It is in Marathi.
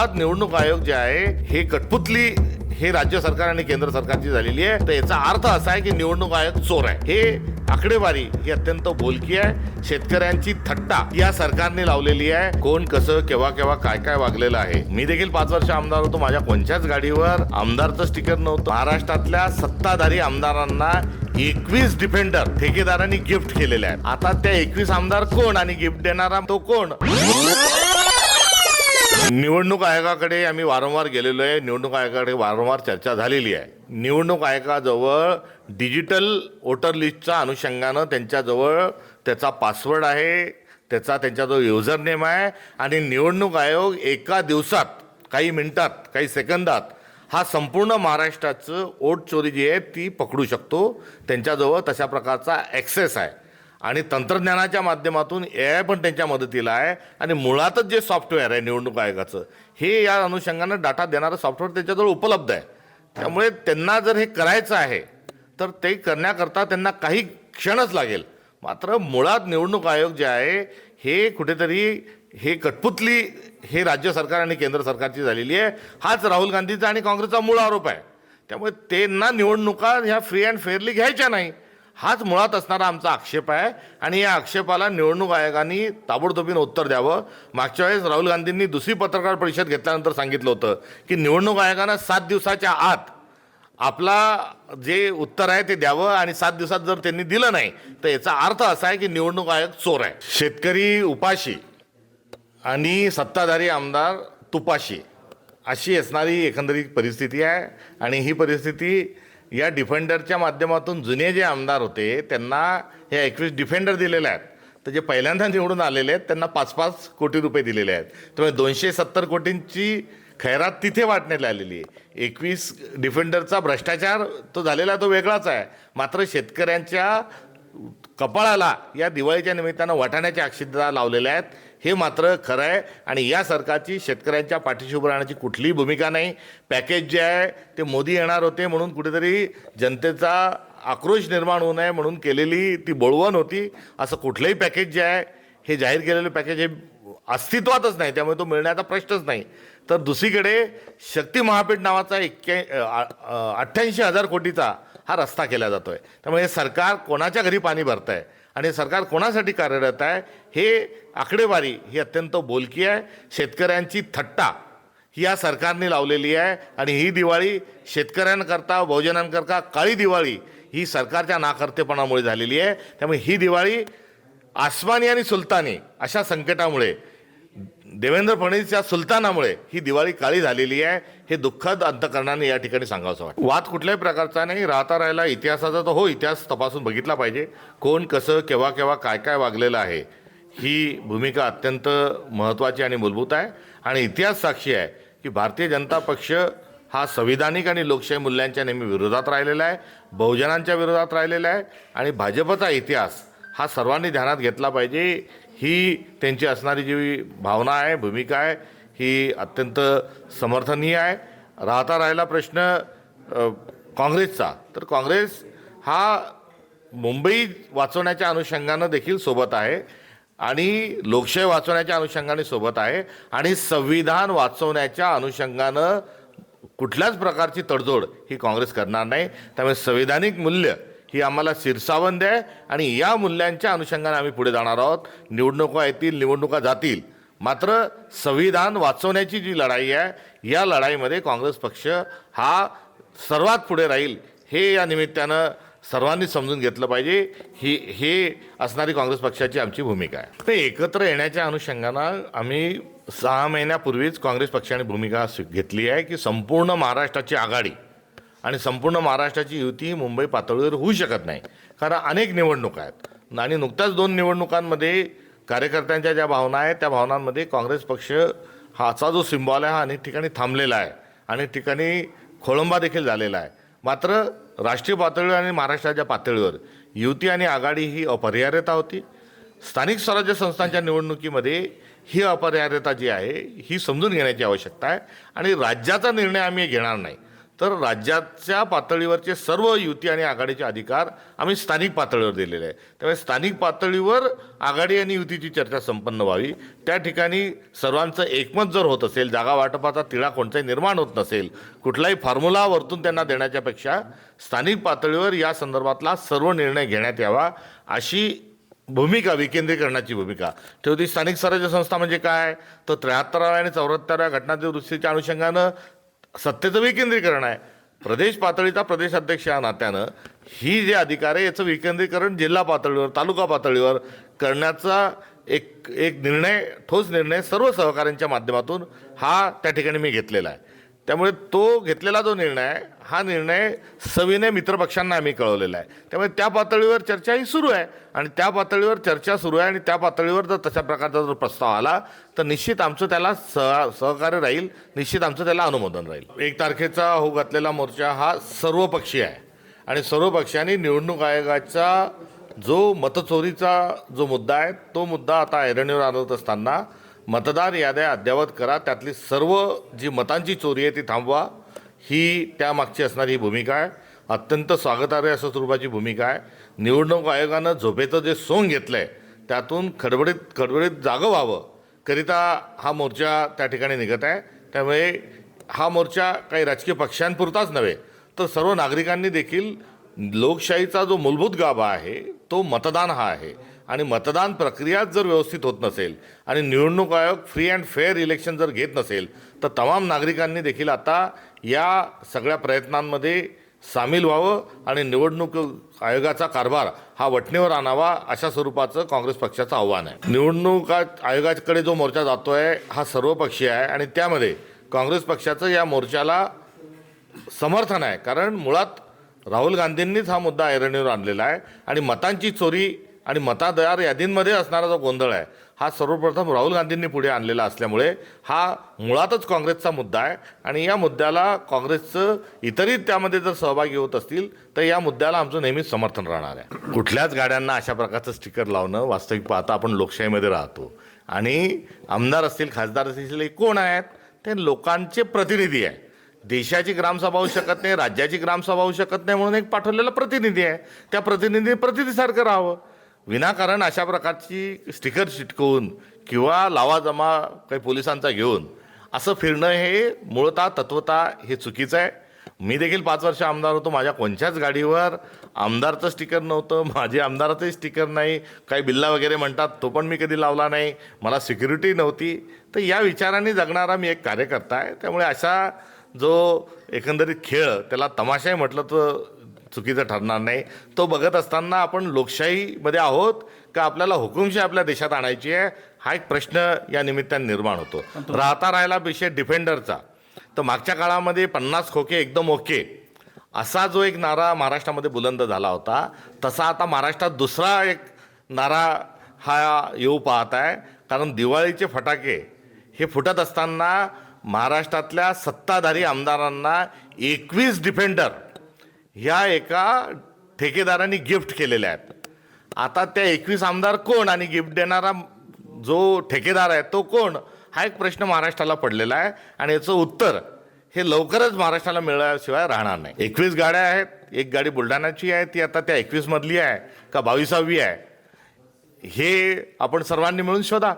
मुळात निवडणूक आयोग जे आहे हे कठपुतली हे राज्य सरकार आणि केंद्र सरकारची झालेली आहे. तर याचा अर्थ असा आहे की निवडणूक आयोग चोर आहे. हे आकडेवारी ही अत्यंत बोलकी आहे. शेतकऱ्यांची थट्टा या सरकारने लावलेली आहे. कोण कसं केव्हा केव्हा काय काय वागलेलं आहे? मी देखील पाच वर्ष आमदार होतो. माझ्या कोणत्याच गाडीवर आमदारचं स्टिकर नव्हतं. महाराष्ट्रातल्या सत्ताधारी आमदारांना एकवीस डिफेंडर ठेकेदारांनी गिफ्ट केलेले आहेत. आता त्या एकवीस आमदार कोण आणि गिफ्ट देणारा तो कोण? निवडणूक आयोगाकडे आम्ही वारंवार गेलेलो आहे. निवडणूक आयोगाकडे वारंवार चर्चा झालेली आहे. निवडणूक आयोगाजवळ डिजिटल वोटर लिस्टच्या अनुषंगानं त्यांच्याजवळ त्याचा पासवर्ड आहे त्याचा त्यांच्याजवळ युजर नेम आहे आणि निवडणूक आयोग एका दिवसात काही मिनटात काही सेकंदात हा संपूर्ण महाराष्ट्राचं वोट चोरी जी आहे ती पकडू शकतो. त्यांच्याजवळ तशा प्रकारचा ॲक्सेस आहे. आणि तंत्रज्ञानाच्या माध्यमातून ए आय पण त्यांच्या मदतीला आहे. आणि मुळातच जे सॉफ्टवेअर आहे निवडणूक आयोगाचं हे या अनुषंगानं डाटा देणारं सॉफ्टवेअर त्यांच्याजवळ उपलब्ध आहे. त्यामुळे त्यांना जर हे करायचं आहे तर ते करण्याकरता त्यांना काही क्षणच लागेल. मात्र मुळात निवडणूक आयोग जे आहे हे कुठेतरी हे कठपुतली हे राज्य सरकार आणि केंद्र सरकारची झालेली आहे. हाच राहुल गांधीचा आणि काँग्रेसचा मूळ आरोप आहे. त्यामुळे त्यांना निवडणुका ह्या फ्री अँड फेअरली घ्यायच्या नाही. हाच मुळात असणारा आमचा आक्षेप आहे. आणि या आक्षेपाला निवडणूक आयोगाने ताबडतोबीनं उत्तर द्यावं. मागच्या वेळेस राहुल गांधींनी दुसरी पत्रकार परिषद घेतल्यानंतर सांगितलं होतं की निवडणूक आयोगानं सात दिवसाच्या आत आपला जे उत्तर आहे ते द्यावं आणि सात दिवसात जर त्यांनी दिलं नाही तर याचा अर्थ असा आहे की निवडणूक आयोग चोर आहे. शेतकरी उपाशी आणि सत्ताधारी आमदार तुपाशी अशी असणारी एकंदरीत परिस्थिती आहे. आणि ही परिस्थिती या डिफेंडरच्या माध्यमातून जुने जे आमदार होते त्यांना हे एकवीस डिफेंडर दिलेले आहेत. तर जे पहिल्यांदा निवडून आलेले आहेत त्यांना पाच पाच कोटी रुपये दिलेले आहेत. त्यामुळे दोनशे सत्तर कोटींची खैरात तिथे वाटण्यात आलेली आहे. एकवीस डिफेंडरचा भ्रष्टाचार तो झालेला तो वेगळाच आहे. मात्र शेतकऱ्यांच्या कपाळाला या दिवाळीच्या निमित्तानं वाटाण्याच्या अक्षिता लावलेल्या आहेत. हे मात्र खरं आहे आणि या सरकारची शेतकऱ्यांच्या पाठीशी उभं राहण्याची कुठलीही भूमिका नाही. पॅकेज जे आहे ते मोदी येणार होते म्हणून कुठेतरी जनतेचा आक्रोश निर्माण होऊ नये म्हणून केलेली ती बोळवण होती. असं कुठलंही पॅकेज जे आहे हे जाहीर केलेलं पॅकेज हे अस्तित्वातच नाही. त्यामुळे तो मिळण्याचा प्रश्नच नाही. तर दुसरीकडे शक्ती महापीठ नावाचा एक्क्या अठ्ठ्याऐंशी हजार कोटीचा हा रस्ता केला जातो आहे त्यामुळे हे सरकार कोणाच्या घरी पाणी भरत आहे आणि सरकार कोणासाठी कार्यरत आहे हे आकडेवारी ही अत्यंत बोलकी आहे. शेतकऱ्यांची थट्टा ही या सरकारने लावलेली आहे आणि ही दिवाळी शेतकऱ्यांकरता बहुजनांकरता काळी दिवाळी ही सरकारच्या नाकर्तेपणामुळे झालेली आहे. त्यामुळे ही दिवाळी आसमानी आणि सुलतानी अशा संकटामुळे देवेंद्र फडणवीसच्या या सुलतानामुळे ही दिवाळी काळी झालेली आहे. हे दुःखद अंतकरणाने या ठिकाणी सांगावं वाटतं. वाद कुठल्याही प्रकारचा नाही. राहता राहिला इतिहासाचा तर हो इतिहास तपासून बघितला पाहिजे. कोण कसं केव्हा केव्हा काय काय वागलेलं आहे ही भूमिका अत्यंत महत्त्वाची आणि मूलभूत आहे. आणि इतिहास साक्षी आहे की भारतीय जनता पक्ष हा संविधानिक आणि लोकशाही मूल्यांच्या नेहमी विरोधात राहिलेला आहे बहुजनांच्या विरोधात राहिलेला आहे. आणि भाजपचा इतिहास हा सर्वांनी ध्यानात घेतला पाहिजे ही त्यांची असणारी जी भावना आहे भूमिका आहे ही अत्यंत समर्थनीय आहे. राहता राहिला प्रश्न काँग्रेसचा. तर काँग्रेस हा मुंबई वाचवण्याच्या अनुषंगानं देखील सोबत आहे आणि लोकशाही वाचवण्याच्या अनुषंगाने सोबत आहे आणि संविधान वाचवण्याच्या अनुषंगानं कुठल्याच प्रकारची तडजोड ही काँग्रेस करणार नाही. त्यामुळे संविधानिक मूल्य ही आम्हाला शिरसावंद आहे आणि या मूल्यांच्या अनुषंगाने आम्ही पुढे जाणार आहोत. निवडणुका येतील निवडणुका जातील. मात्र संविधान वाचवण्याची जी लढाई आहे या लढाईमध्ये काँग्रेस पक्ष हा सर्वात पुढे राहील हे या निमित्तानं सर्वांनी समजून घेतलं पाहिजे. ही हे असणारी काँग्रेस पक्षाची आमची भूमिका आहे. ते एकत्र येण्याच्या अनुषंगानं आम्ही सहा महिन्यापूर्वीच काँग्रेस पक्षाने भूमिका घेतली आहे की संपूर्ण महाराष्ट्राची आघाडी आणि संपूर्ण महाराष्ट्राची युती ही मुंबई पातळीवर होऊ शकत नाही. कारण अनेक निवडणुका आहेत. आणि नुकत्याच दोन निवडणुकांमध्ये कार्यकर्त्यांच्या ज्या भावना आहेत त्या भावनांमध्ये काँग्रेस पक्ष हाचा जो सिम्बॉल आहे हा अनेक ठिकाणी थांबलेला आहे. अनेक ठिकाणी खोळंबा देखील झालेला आहे. मात्र राष्ट्रीय पातळीवर आणि महाराष्ट्राच्या पातळीवर युती आणि आघाडी ही अपरिहार्यता होती. स्थानिक स्वराज्य संस्थांच्या निवडणुकीमध्ये ही अपरिहार्यता जी आहे ही समजून घेण्याची आवश्यकता आहे. आणि राज्याचा निर्णय आम्ही घेणार नाही. तर राज्याच्या पातळीवरचे सर्व युती आणि आघाडीचे अधिकार आम्ही स्थानिक पातळीवर दिलेले आहे. त्यामुळे स्थानिक पातळीवर आघाडी आणि युतीची चर्चा संपन्न व्हावी. त्या ठिकाणी सर्वांचं एकमत जर होत असेल जागा वाटपाचा तिळा कोणताही निर्माण होत नसेल कुठलाही फॉर्म्युला वरतून त्यांना देण्याच्यापेक्षा स्थानिक पातळीवर या संदर्भातला सर्व निर्णय घेण्यात यावा अशी भूमिका विकेंद्रीकरणाची भूमिका. ठेवती स्थानिक स्वराज्य संस्था म्हणजे काय? तर त्र्याहत्तराव्या आणि चौऱ्याहत्तराव्या घटनादुरुस्तीच्या अनुषंगानं सत्तेचं विकेंद्रीकरण आहे. प्रदेश पातळीचा प्रदेश अध्यक्ष या नात्यानं ही जे अधिकार आहे याचं विकेंद्रीकरण जिल्हा पातळीवर तालुका पातळीवर करण्याचा एक एक निर्णय ठोस निर्णय सर्व सहकाऱ्यांच्या माध्यमातून हा त्या ठिकाणी मी घेतलेला आहे. त्यामुळे तो घेतलेला जो निर्णय आहे हा निर्णय सविनय मित्रपक्षांना आम्ही कळवलेला आहे. त्यामुळे त्या पातळीवर चर्चा ही सुरू आहे आणि त्या पातळीवर चर्चा सुरू आहे आणि त्या पातळीवर जर तशा प्रकारचा जर प्रस्ताव आला तर निश्चित आमचं त्याला सह सहकार्य राहील निश्चित आमचं त्याला अनुमोदन राहील. एक तारखेचा हो घातलेला मोर्चा हा सर्वपक्षीय आहे आणि सर्व पक्षांनी निवडणूक आयोगाचा जो मतचोरीचा जो मुद्दा आहे तो मुद्दा आता ऐरणीवर आणत असताना मतदार याद्या अद्ययावत करा. त्यातली सर्व जी मतांची चोरी आहे ती थांबवा. ही त्यामागची असणारी भूमिका आहे. अत्यंत स्वागतार्ह अशा स्वरूपाची भूमिका आहे. निवडणूक आयोगानं झोपेचं जे सोंग घेतलं आहे त्यातून खडबडीत खडबडीत जागं व्हावं करिता हा मोर्चा त्या ठिकाणी निघत आहे. त्यामुळे हा मोर्चा काही राजकीय पक्षांपुरताच नव्हे तर सर्व नागरिकांनी देखील लोकशाहीचा जो मूलभूत गाभा आहे तो मतदान हा आहे. आणि मतदान प्रक्रियाच जर व्यवस्थित होत नसेल आणि निवडणूक आयोग फ्री अँड फेअर इलेक्शन जर घेत नसेल तर तमाम नागरिकांनी देखील आता या सगळ्या प्रयत्नांमध्ये सामील व्हावं आणि निवडणूक आयोगाचा कारभार हा वटणीवर आणावा अशा स्वरूपाचं काँग्रेस पक्षाचं आव्हान आहे. निवडणूक आयोगाकडे जो मोर्चा जातो आहे हा सर्वपक्षीय आहे आणि त्यामध्ये काँग्रेस पक्षाचं या मोर्चाला समर्थन आहे. कारण मुळात राहुल गांधींनीच हा मुद्दा ऐरणीवर आणलेला आहे आणि मतांची चोरी आणि मतदार यादींमध्ये असणारा जो गोंधळ आहे हा सर्वप्रथम राहुल गांधींनी पुढे आणलेला असल्यामुळे हा मुळातच काँग्रेसचा मुद्दा आहे. आणि या मुद्द्याला काँग्रेसचं इतरही त्यामध्ये जर सहभागी होत असतील तर या मुद्द्याला आमचं नेहमीच समर्थन राहणार आहे. कुठल्याच गाड्यांना अशा प्रकारचं स्टिकर लावणं वास्तविक पाहता आपण लोकशाहीमध्ये राहतो. आणि आमदार असतील खासदार असतील कोण आहेत? ते लोकांचे प्रतिनिधी आहे देशाची ग्रामसभा होऊ शकत नाही राज्याची ग्रामसभा होऊ शकत नाही म्हणून एक पाठवलेला प्रतिनिधी आहे. त्या प्रतिनिधी प्रतिनिधीसारखं राहावं. विनाकारण अशा प्रकारची स्टिकर चिटकवून किंवा लावाजमा काही पोलिसांचा घेऊन असं फिरणं हे मूळतः तत्वता हे चुकीचं आहे. मी देखील पाच वर्ष आमदार होतो. माझ्या कोणत्याच गाडीवर आमदारचं स्टिकर नव्हतं. माझे आमदाराचंही स्टिकर नाही. काही बिल्ला वगैरे म्हणतात तो पण मी कधी लावला नाही. मला सिक्युरिटी नव्हती. तर या विचाराने जगणारा मी एक कार्यकर्ता आहे. त्यामुळे अशा जो एकंदरीत खेळ त्याला तमाशाही म्हटलं तर चुकीचं ठरणार नाही. तो बघत असताना आपण लोकशाहीमध्ये आहोत का आपल्याला हुकुमशाही आपल्या देशात आणायची आहे? हा एक प्रश्न या निमित्ताने निर्माण होतो. राहता राहिला विषय डिफेंडरचा. तर मागच्या काळामध्ये पन्नास खोके एकदम ओके. असा जो एक नारा महाराष्ट्रामध्ये बुलंद झाला होता तसा आता महाराष्ट्रात दुसरा एक नारा हा येऊ पाहत आहे. कारण दिवाळीचे फटाके हे फुटत असताना महाराष्ट्रातल्या सत्ताधारी आमदारांना एकवीस डिफेंडर ह्या एका ठेकेदारांनी गिफ्ट केलेल्या आहेत. आता त्या एकवीस आमदार कोण आणि गिफ्ट देणारा जो ठेकेदार आहे तो कोण? हा एक प्रश्न महाराष्ट्राला पडलेला आहे आणि याचं उत्तर हे लवकरच महाराष्ट्राला मिळाल्याशिवाय राहणार नाही. एकवीस गाड्या आहेत एक गाडी बुलढाण्याची आहे ती आता त्या एकवीसमधली आहे का बावीसावी आहे? हे आपण सर्वांनी मिळून शोधा.